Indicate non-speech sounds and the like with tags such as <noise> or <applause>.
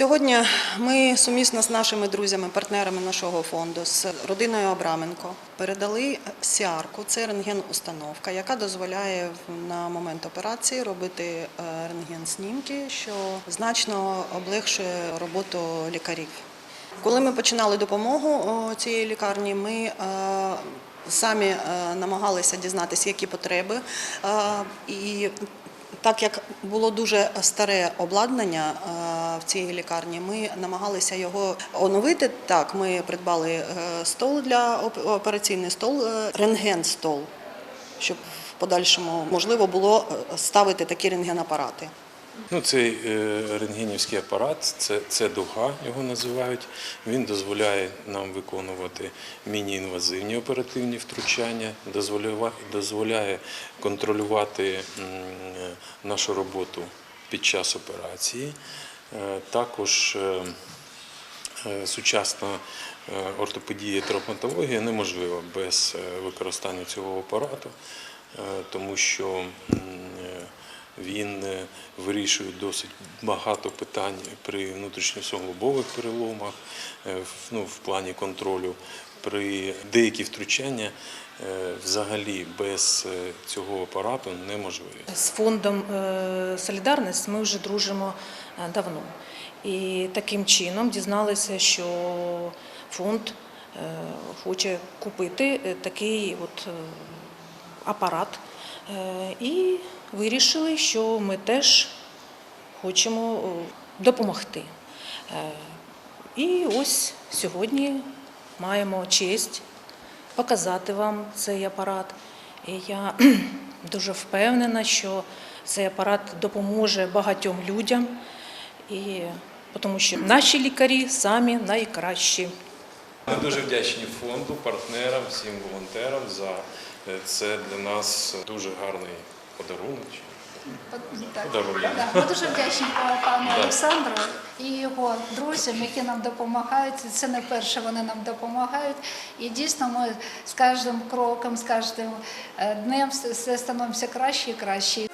Сьогодні ми сумісно з нашими друзями, партнерами нашого фонду, з родиною Абраменко, передали сіарку. Це рентген-установка, яка дозволяє на момент операції робити е, рентген-снімки, що значно облегшує роботу лікарів. Коли ми починали допомогу цієї лікарні, ми е, самі е, намагалися дізнатися, які потреби. І так як було дуже старе обладнання е, в цій лікарні, ми намагалися його оновити. Так, ми придбали е, стол для оп- операційний стол, е, рентген-стол, щоб в подальшому можливо було ставити такі рентгенапарати. Ну, цей е, рентгенівський апарат, це, це дуга, його називають. Він дозволяє нам виконувати міні-інвазивні оперативні втручання, дозволяє, контролювати нашу роботу під час операції. Е, Також е, Сучасна ортопедія і травматологія неможлива без використання цього апарату, тому що він е, вирішує досить багато питань при внутрішньосуглобових переломах, е, ну, в плані контролю. При деякі втручання е, взагалі без цього апарату неможливі. З фондом Солідарність ми вже дружимо давно. І таким чином дізналися, що фонд хоче купити такий от апарат. Е, І вирішили, що ми теж хочемо е, допомогти. Е, І ось сьогодні маємо честь показати вам цей апарат. І я <clears throat> дуже впевнена, що цей апарат допоможе багатьом людям, і, тому що наші лікарі самі найкращі. Ми дуже вдячні фонду, партнерам, всім волонтерам за е, це для нас дуже гарний подарунок. Так. Ми дуже вдячні пану Олександру і його друзям, які нам допомагають. Це не перше вони нам допомагають. І дійсно ми з кожним кроком, з кожним е, днем все становимося краще і краще.